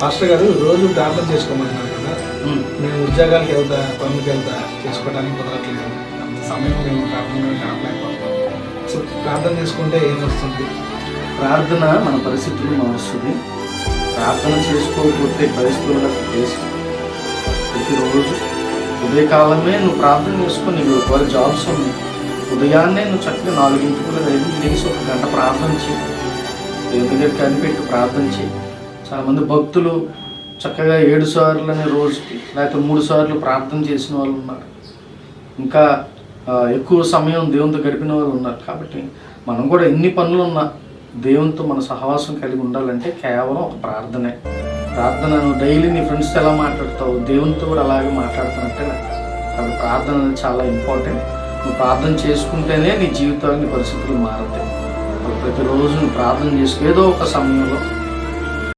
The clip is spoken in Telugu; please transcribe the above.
పాస్టర్ గారు రోజు ప్రార్థన చేసుకోమన్నారు కదా. మేము ఉద్యోగాలకు వెళ్తా పనులకు వెళ్తా చేసుకోవడానికి కుదరట్లేదు. అంత సమయం మేము ప్రార్థన సో ప్రార్థన చేసుకుంటే ఏమొస్తుంది? ప్రార్థన మన పరిస్థితులు మారుస్తుంది. ప్రార్థన చేసుకోకపోతే పరిస్థితులను ఫేస్ ప్రతిరోజు ఉదయకాలమే నువ్వు ప్రార్థన చేసుకొని నీకు ఒకవేళ జాబ్స్ ఉన్నాయి ఉదయాన్నే నువ్వు చక్కగా నాలుగింటికి లేచి ఒక గంట ప్రార్థన చేయి. దేవుని దగ్గర కనిపెట్టి ప్రార్థన చేయి. చాలామంది భక్తులు చక్కగా ఏడు సార్లు అనే రోజుకి లేకపోతే మూడు సార్లు ప్రార్థన చేసిన వాళ్ళు ఉన్నారు. ఇంకా ఎక్కువ సమయం దేవునితో గడిపిన వాళ్ళు ఉన్నారు. కాబట్టి మనం కూడా ఎన్ని పనులు ఉన్నా దేవునితో మన సహవాసం కలిగి ఉండాలంటే కేవలం ఒక ప్రార్థనే. ప్రార్థన నువ్వు డైలీ నీ ఫ్రెండ్స్తో ఎలా మాట్లాడతావు? దేవునితో కూడా అలాగే మాట్లాడుతున్నట్టే కాబట్టి ప్రార్థన అనేది చాలా ఇంపార్టెంట్. నువ్వు ప్రార్థన చేసుకుంటేనే నీ జీవితాలు నీ పరిస్థితులు మారుతాయి. ప్రతిరోజు నువ్వు ప్రార్థన చేసుకు ఏదో ఒక సమయంలో